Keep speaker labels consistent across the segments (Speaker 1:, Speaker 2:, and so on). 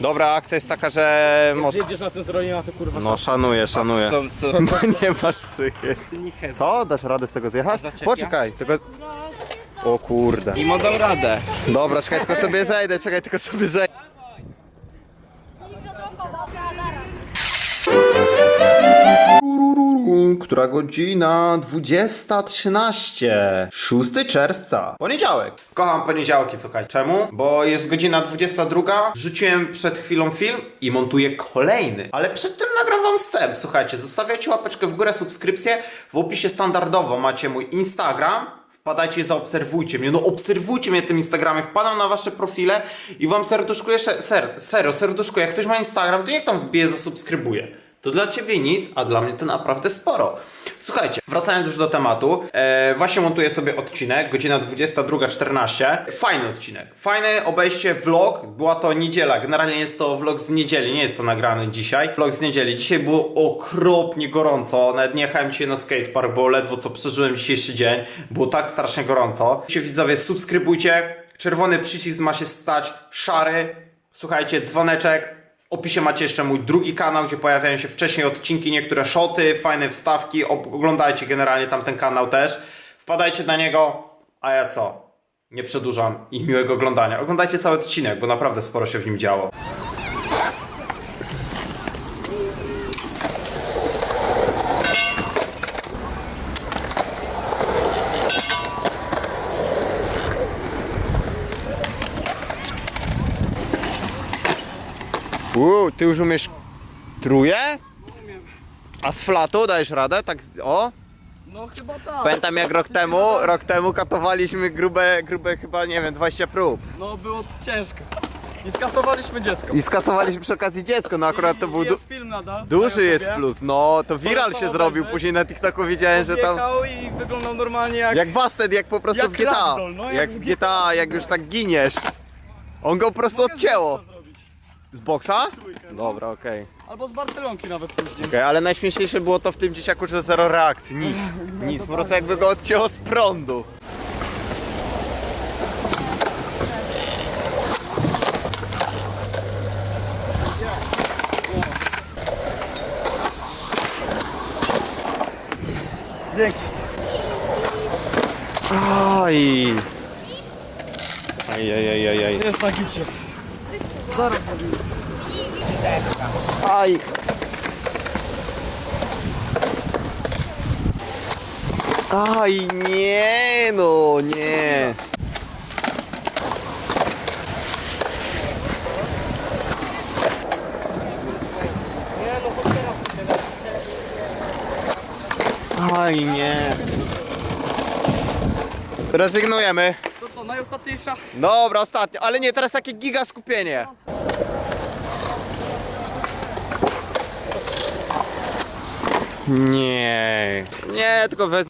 Speaker 1: Dobra, akcja jest taka, że może...
Speaker 2: Jedziesz na tym na to kurwa
Speaker 1: No szanuję, szanuję.
Speaker 3: Co, co?
Speaker 1: No nie masz psychy. Co? Dasz radę z tego zjechać? Poczekaj, tylko... O kurde.
Speaker 3: I dał radę.
Speaker 1: Dobra, czekaj, tylko sobie zejdę, czekaj, tylko sobie zejdę. Która godzina? 20.13 6 czerwca Poniedziałek Kocham poniedziałki, słuchaj Czemu? Bo jest godzina 22 Wrzuciłem przed chwilą film I montuję kolejny Ale przed tym nagram wam wstęp Słuchajcie, zostawiajcie łapeczkę w górę, subskrypcję W opisie standardowo macie mój Instagram Wpadajcie, zaobserwujcie mnie. No obserwujcie mnie tym Instagramie. Wpadam na wasze profile i wam serduszkuję. sze- Ser, serio, serduszko. Jak ktoś ma Instagram, to niech tam wbije, zasubskrybuje. To dla ciebie nic, a dla mnie to naprawdę sporo. Słuchajcie, wracając już do tematu, e, właśnie montuję sobie odcinek, godzina 22.14. Fajny odcinek, fajne obejście, vlog. Była to niedziela, generalnie jest to vlog z niedzieli, nie jest to nagrany dzisiaj. Vlog z niedzieli. Dzisiaj było okropnie gorąco, nawet nie jechałem dzisiaj na skatepark, bo ledwo co przeżyłem dzisiejszy dzień. Było tak strasznie gorąco. Się widzowie, subskrybujcie. Czerwony przycisk ma się stać szary. Słuchajcie, dzwoneczek. Opisie macie jeszcze mój drugi kanał, gdzie pojawiają się wcześniej odcinki, niektóre szoty, fajne wstawki. Oglądajcie generalnie tam ten kanał też. Wpadajcie na niego, a ja co? Nie przedłużam i miłego oglądania. Oglądajcie cały odcinek, bo naprawdę sporo się w nim działo. Uuu, ty już umiesz truje? A z flatu dajesz radę? Tak, o?
Speaker 2: No chyba tak.
Speaker 1: Pamiętam jak rok temu, rok temu katowaliśmy grube, grube chyba, nie wiem, 20 prób.
Speaker 2: No było ciężko. I skasowaliśmy dziecko.
Speaker 1: I skasowaliśmy przy okazji dziecko, no akurat to był
Speaker 2: Jest film nadal. na
Speaker 1: duży jest plus. No, to viral się zrobił, później na TikToku widziałem, że tam...
Speaker 2: I wyglądał normalnie jak...
Speaker 1: Jak Wasted, jak po prostu
Speaker 2: Jak
Speaker 1: w GTA.
Speaker 2: no,
Speaker 1: jak
Speaker 2: jak
Speaker 1: w GTA, jak już tak giniesz. On go po prostu odcięło. Z boksa? Dobra, okej.
Speaker 2: Albo z Barcelonki nawet później.
Speaker 1: Okej, ale najśmieszniejsze było to w tym dzieciaku, że zero reakcji, nic. Nic, po prostu jakby go odcięło z prądu.
Speaker 2: Dzięki.
Speaker 1: Aj. Aj, aj, aj, aj, aj.
Speaker 2: Jest na gicie.
Speaker 1: Aj. Aj, nie, no, nie. Aj, nie. Rezygnujemy.
Speaker 2: To co, najostatniejsza?
Speaker 1: Dobra, ostatnio, ale nie, teraz takie giga skupienie. Nie, nie, tylko wez...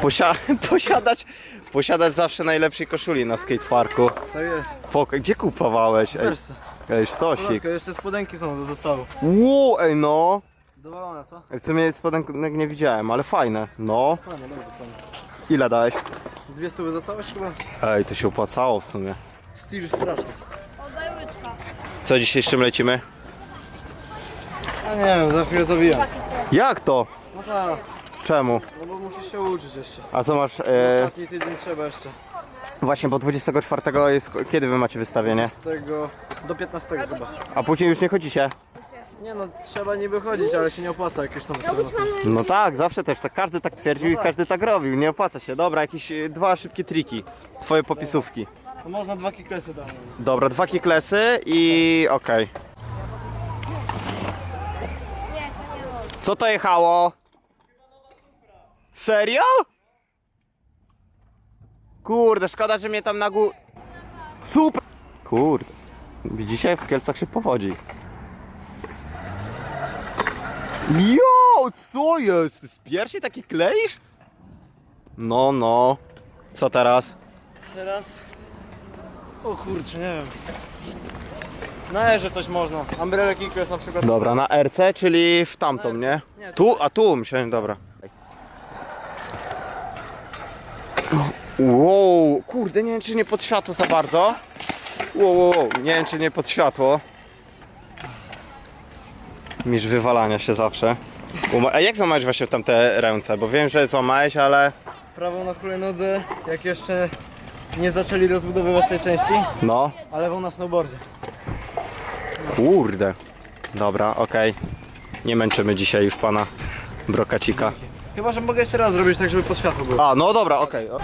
Speaker 1: Posia posiadać, posiadać zawsze najlepszej koszuli na skateparku.
Speaker 4: Tak jest.
Speaker 1: Pok gdzie kupowałeś? Ej,
Speaker 4: Wersy.
Speaker 1: ej sztosik.
Speaker 4: Laska, jeszcze spodenki są do zestawu.
Speaker 1: Ło, ej no.
Speaker 4: Dowalone, co?
Speaker 1: Ej, W sumie spodenek nie widziałem, ale fajne. No.
Speaker 4: Fajne, bardzo fajne.
Speaker 1: Ile dałeś?
Speaker 4: Dwie stówy za całość chyba?
Speaker 1: Ej, to się opłacało w sumie.
Speaker 4: Styl straszny.
Speaker 1: Co dzisiaj z czym lecimy?
Speaker 4: A nie wiem, za chwilę zawijam.
Speaker 1: Jak to?
Speaker 4: No tak,
Speaker 1: Czemu?
Speaker 4: no bo muszę się uczyć jeszcze.
Speaker 1: A co masz? E,
Speaker 4: Ostatni tydzień trzeba jeszcze.
Speaker 1: właśnie, bo 24 jest. Kiedy wy macie wystawienie?
Speaker 4: Z tego do 15 chyba.
Speaker 1: A później już nie chodzicie?
Speaker 4: Nie no, trzeba niby chodzić, ale się nie opłaca jak już są wystawione.
Speaker 1: No tak, zawsze też tak. Każdy tak twierdził
Speaker 4: No
Speaker 1: i
Speaker 4: tak.
Speaker 1: każdy tak robił. Nie opłaca się. Dobra, jakieś e, dwa szybkie triki. Twoje popisówki.
Speaker 4: No można dwa kiklesy tam.
Speaker 1: Dobra, dwa kiklesy i okej. Co to jechało? Serio? Kurde, szkoda, że mnie tam na górze... Super! Kurde. Dzisiaj w Kielcach się powodzi. Jo, co jest? Ty z piersi taki kleisz? No, no. Co teraz?
Speaker 4: Teraz... O kurczę, nie wiem. Na erze coś można. Umbrella kikles na przykład.
Speaker 1: Dobra, na RC, czyli w tamtą, nie?
Speaker 4: Nie,
Speaker 1: Tu, a tu myślałem, dobra. Wow, kurde, nie wiem czy nie pod światło za bardzo. Wow, wow, wow, nie wiem czy nie pod światło. Mistrz wywalania się zawsze. Uma- A jak złamałeś właśnie tamte ręce? Bo wiem, że złamałeś, ale...
Speaker 4: Prawą na hulajnodze, jak jeszcze nie zaczęli rozbudowywać tej części,
Speaker 1: No.
Speaker 4: a lewą na snowboardzie.
Speaker 1: Kurde. Dobra, okej. Nie męczymy dzisiaj już pana Brokacika.
Speaker 4: Chyba, że mogę jeszcze raz zrobić tak, żeby pod światło było.
Speaker 1: A, no dobra, okej. o.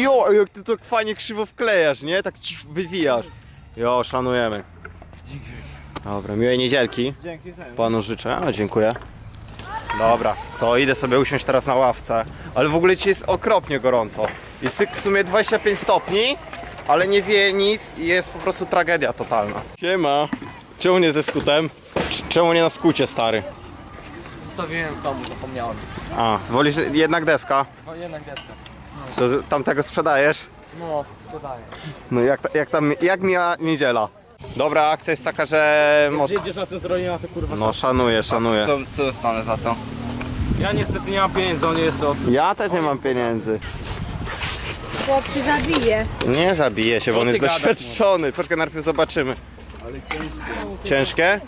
Speaker 1: Jo, jak ty to fajnie krzywo wklejasz, nie? Tak ci wywijasz. Jo, szanujemy. Dobra, miłej niedzielki.
Speaker 4: Dzięki.
Speaker 1: Panu życzę. A, dziękuję. Dobra, co, idę sobie usiąść teraz na ławce. Ale w ogóle dzisiaj jest okropnie gorąco. Jest tylko w sumie 25 stopni, ale nie wieje nic i jest po prostu tragedia totalna. Siema. Czemu nie ze skutem? Cz- Czemu nie na skucie, stary?
Speaker 3: Zostawiłem w domu, zapomniałem.
Speaker 1: A, wolisz jednak deska?
Speaker 3: No jednak deskę.
Speaker 1: Co, tamtego sprzedajesz?
Speaker 3: No, sprzedaję.
Speaker 1: No jak, ta- jak tam, jak mija niedziela? Dobra, akcja jest taka, że może...
Speaker 3: Jedziesz na to zrobienia, to kurwa.
Speaker 1: No szanuję, szanuję.
Speaker 2: Co, co dostanę za to?
Speaker 3: Ja niestety nie mam pieniędzy, on jest od...
Speaker 1: Ja też nie mam pieniędzy.
Speaker 5: Chłop się zabije.
Speaker 1: Nie zabije się, bo on jest
Speaker 3: ty gadasz,
Speaker 1: doświadczony. Poczekaj, najpierw zobaczymy. Ciężkie?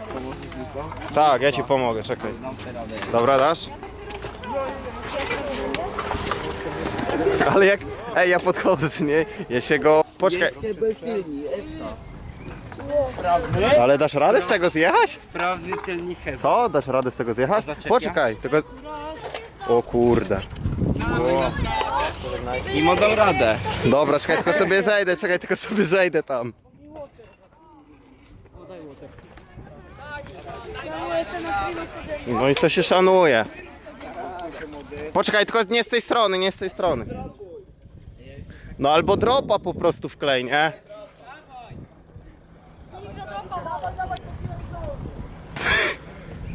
Speaker 1: Tak, ja ci pomogę, czekaj. Dobra, dasz? Ale jak... Ej, ja podchodzę, co nie? Ja się go... Poczekaj. Ale dasz radę z tego zjechać?
Speaker 2: Prawdy tylnik
Speaker 1: Co? Dasz radę z tego zjechać? Poczekaj, tylko... O kurde.
Speaker 2: I mu dał radę.
Speaker 1: Dobra, czekaj, tylko sobie zejdę, czekaj, tylko sobie zejdę tam. No i to się szanuje. Poczekaj, tylko nie z tej strony, nie z tej strony. No albo dropa po prostu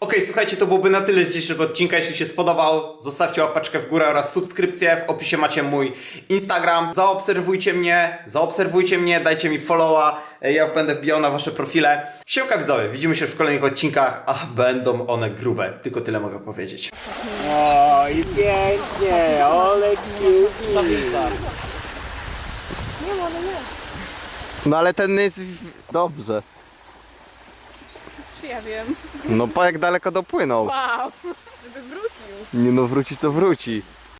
Speaker 1: Okej, słuchajcie, to byłoby na tyle z dzisiejszego odcinka. Jeśli się spodobał, zostawcie łapaczkę w górę oraz subskrypcję. W opisie macie mój Instagram. Zaobserwujcie mnie, zaobserwujcie mnie, dajcie mi followa. E, Ja będę wbijał na wasze profile. Siemka widzowie, widzimy się w kolejnych odcinkach, a będą one grube. Tylko tyle mogę powiedzieć.
Speaker 2: O, i pięknie, ole
Speaker 1: No ale ten jest... w-
Speaker 5: Ja wiem.
Speaker 1: No pa jak daleko dopłynął.
Speaker 5: Wow. Żeby wrócił.
Speaker 1: Nie no, wróci to wróci.